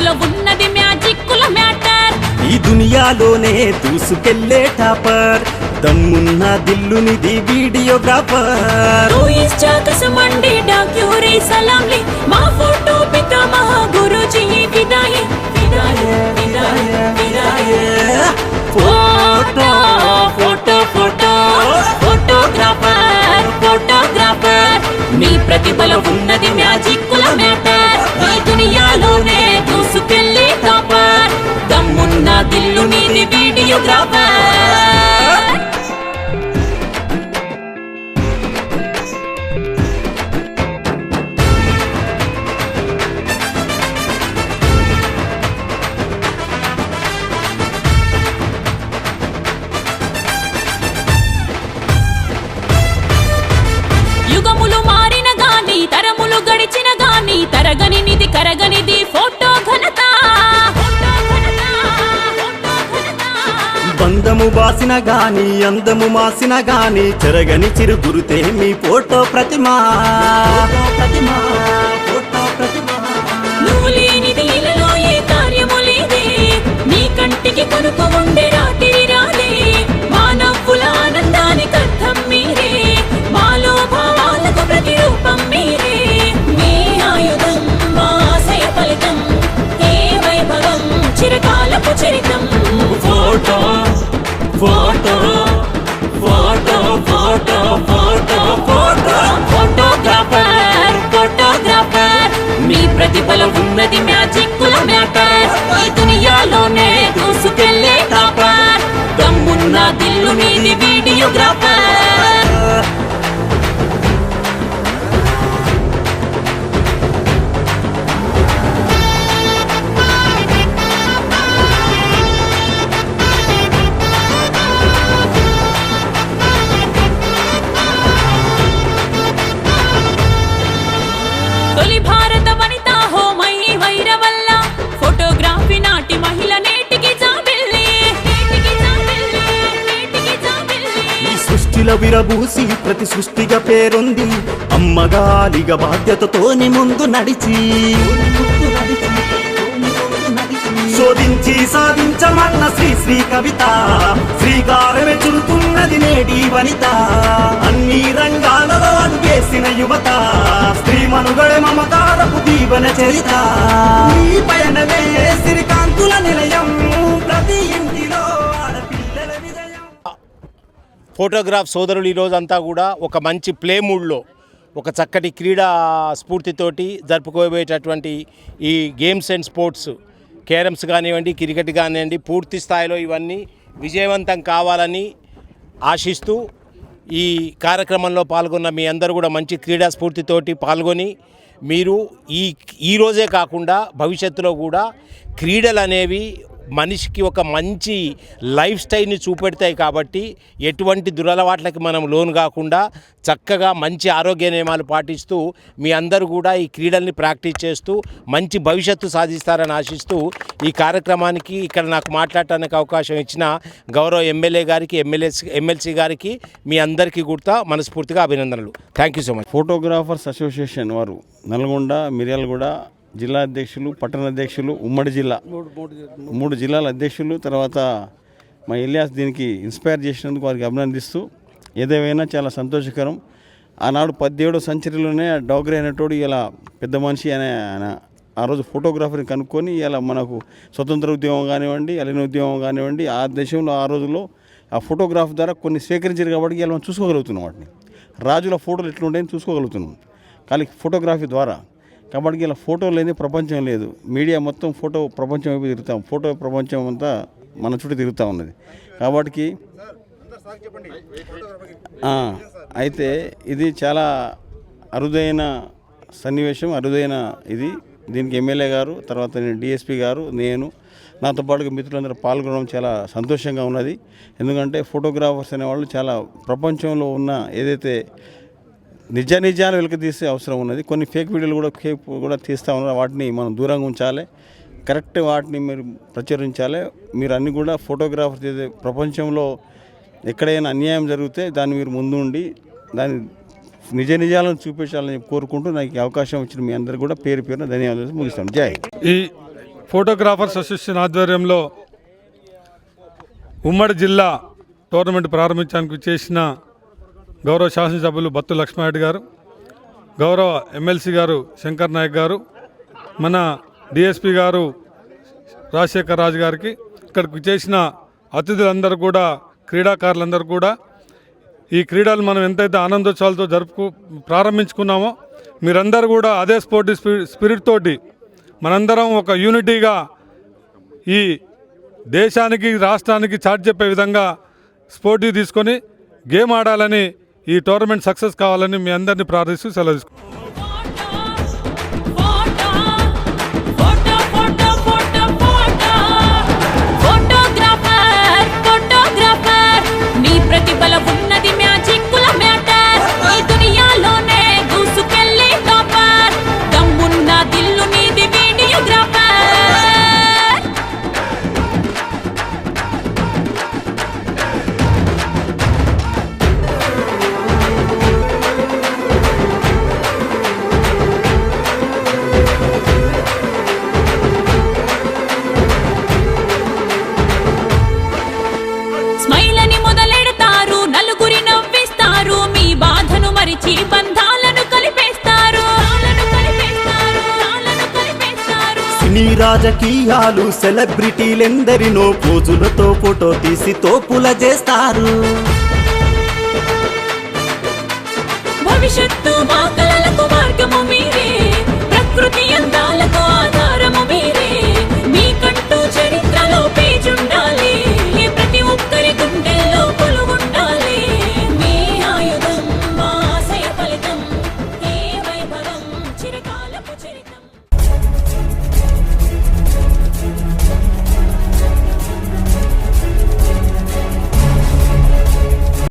చేతుల ఉన్నది మ్యాజిక్కుల మ్యాటర్. ఈ దునియాలోనే దూసుకెళ్ళే టాపర్. దమ్మున్న దిల్లునిది వీడియోగ్రాఫర్. మా ఫోటో తరగని నిధి కరగనిది ఫోటో ఘనత. బంధము బాసిన గాని అందము మాసిన గాని చెరగని చిరు గురుతే మీ ఫోటో ప్రతిమా ప్రతిమా. మీ ప్రతిభలో ఉన్నది మ్యాజిక్కుల మ్యాటర్ ఈ దునియాలోనే దూసుకెళ్ళే టాపర్ దమ్మున్న దిల్లు నీది వీడియోగ్రాఫర్ తొలి భారత జాబిల్లి నేటికి జాబిల్లి ఈ సృష్టిలో విరబూసి ప్రతి సృష్టిగా పేరుంది. అమ్మగాలిగా బాధ్యతతోని ముందు నడిచి. శోధించి సాధించమన్న శ్రీ శ్రీ కవిత. శ్రీకారమే చుడుతున్నది నేటి వనిత. అన్ని రంగాలలో అడుగేసిన యువత. స్త్రీ మనుగడ మమకారపు దీవన చరిత. ఈ పయనమే శ్రీకాంతుల నిలయం. ప్రతి ఇంటిలో ఆడపిల్లల విజయం. ఫోటోగ్రాఫ్ సోదరులు ఈరోజంతా అంతా కూడా ఒక మంచి ప్లే మూడ్లో ఒక చక్కటి క్రీడా స్ఫూర్తితోటి జరుపుకోబోయేటటువంటి ఈ గేమ్స్ అండ్ స్పోర్ట్స్ క్యారమ్స్ కానివ్వండి క్రికెట్ కానివ్వండి పూర్తి స్థాయిలో ఇవన్నీ విజయవంతం కావాలని ఆశిస్తూ ఈ కార్యక్రమంలో పాల్గొన్న మీ అందరూ కూడా మంచి క్రీడా స్ఫూర్తితోటి పాల్గొని మీరు ఈ ఈ రోజే కాకుండా భవిష్యత్తులో కూడా క్రీడలు అనేవి మనిషికి ఒక మంచి లైఫ్ స్టైల్ని చూపెడతాయి కాబట్టి ఎటువంటి దురలవాట్లకి మనం లోను కాకుండా చక్కగా మంచి ఆరోగ్య నియమాలు పాటిస్తూ మీ అందరూ కూడా ఈ క్రీడల్ని ప్రాక్టీస్ చేస్తూ మంచి భవిష్యత్తు సాధిస్తారని ఆశిస్తూ ఈ కార్యక్రమానికి ఇక్కడ నాకు మాట్లాడటానికి అవకాశం ఇచ్చిన గౌరవ ఎమ్మెల్యే గారికి ఎమ్మెల్యే ఎమ్మెల్సీ గారికి మీ అందరికీ కూడా మనస్ఫూర్తిగా అభినందనలు. Thank you so much photographers association వారు నల్గొండ మిర్యాలగూడ జిల్లా అధ్యక్షులు పట్టణ అధ్యక్షులు ఉమ్మడి జిల్లా. మూడు జిల్లాల అధ్యక్షులు తర్వాత మా ఇలియాస్ దీనికి ఇన్స్పైర్ చేసినందుకు వారికి అభినందిస్తూ ఏదేమైనా చాలా సంతోషకరం. ఆనాడు పదిహేడో సెంచరీలోనే ఆ డోగ్రే అనేటోడు ఇలా పెద్ద మనిషి అనే ఆయన ఆ రోజు ఫోటోగ్రాఫర్ని కనుక్కొని ఇలా మనకు స్వతంత్ర ఉద్యమం కానివ్వండి అలిన ఉద్యమం కానివ్వండి ఆ దేశంలో ఆ రోజుల్లో ఆ ఫోటోగ్రాఫ్ ద్వారా కొన్ని సేకరించారు కాబట్టి ఇలా మనం చూసుకోగలుగుతున్నాం వాటిని. రాజుల ఫోటోలు ఎట్లుంటాయని చూసుకోగలుగుతున్నాం. కానీ ఫోటోగ్రఫీ ద్వారా కాబట్టి ఇలా ఫోటో లేని ప్రపంచం లేదు. మీడియా మొత్తం ఫోటో ప్రపంచం వైపు తిరుగుతాం ఫోటో ప్రపంచం అంతా మన చుట్టూ తిరుగుతూ ఉన్నది. కాబట్టి అయితే ఇది చాలా అరుదైన సన్నివేశం అరుదైన ఇది. దీనికి ఎమ్మెల్యే గారు తర్వాత నేను డిఎస్పి గారు నేను నాతో పాటుగా మిత్రులందరూ పాల్గొనడం చాలా సంతోషంగా ఉన్నది. ఎందుకంటే ఫోటోగ్రాఫర్స్ అనేవాళ్ళు చాలా ప్రపంచంలో ఉన్న ఏదైతే నిజ నిజాలు వెలికి తీసే అవసరం ఉన్నది. కొన్ని ఫేక్ వీడియోలు కూడా ఫేక్ కూడా తీస్తూ ఉన్నారు. వాటిని మనం దూరంగా ఉంచాలి. కరెక్ట్ వాటిని మీరు ప్రచురించాలి. మీరు అన్నీ కూడా ఫోటోగ్రాఫర్ చేసే ప్రపంచంలో ఎక్కడైనా అన్యాయం జరిగితే దాన్ని మీరు ముందుండి దాన్ని నిజ నిజాలను చూపించాలని కోరుకుంటూ నాకు అవకాశం ఇచ్చిన మీ అందరికీ కూడా పేరు పేరున ధన్యవాదాలు ముగిస్తాను. జై ఈ ఫోటోగ్రాఫర్స్ అసోసియేషన్ ఆధ్వర్యంలో ఉమ్మడి జిల్లా టోర్నమెంట్ ప్రారంభించడానికి చేసిన గౌరవ శాసనసభ్యులు బత్తు లక్ష్మారెడ్డి గారు గౌరవ ఎమ్మెల్సీ గారు శంకర్ నాయక్ గారు మన డిఎస్పి గారు రాజశేఖర్ రాజు గారికి ఇక్కడికి చేసిన అతిథులందరూ కూడా క్రీడాకారులందరూ కూడా ఈ క్రీడలు మనం ఎంతైతే ఆనందోత్సవాలతో జరుపుకు ప్రారంభించుకున్నామో మీరందరూ కూడా అదే స్పోర్టి స్పి- స్పిరిట్ తోటి మనందరం ఒక యూనిటీగా ఈ దేశానికి రాష్ట్రానికి చాటి చెప్పే విధంగా స్పోర్టీ తీసుకొని గేమ్ ఆడాలని ఈ టోర్నమెంట్ సక్సెస్ కావాలని మీ అందరినీ ప్రార్థిస్తూ సెలవు తీసుకుంటాం రాజకీయాలు సెలబ్రిటీలెందరినో పోజులతో ఫోటో తీసి తోపుల చేస్తారు. భవిష్యత్తు మాకు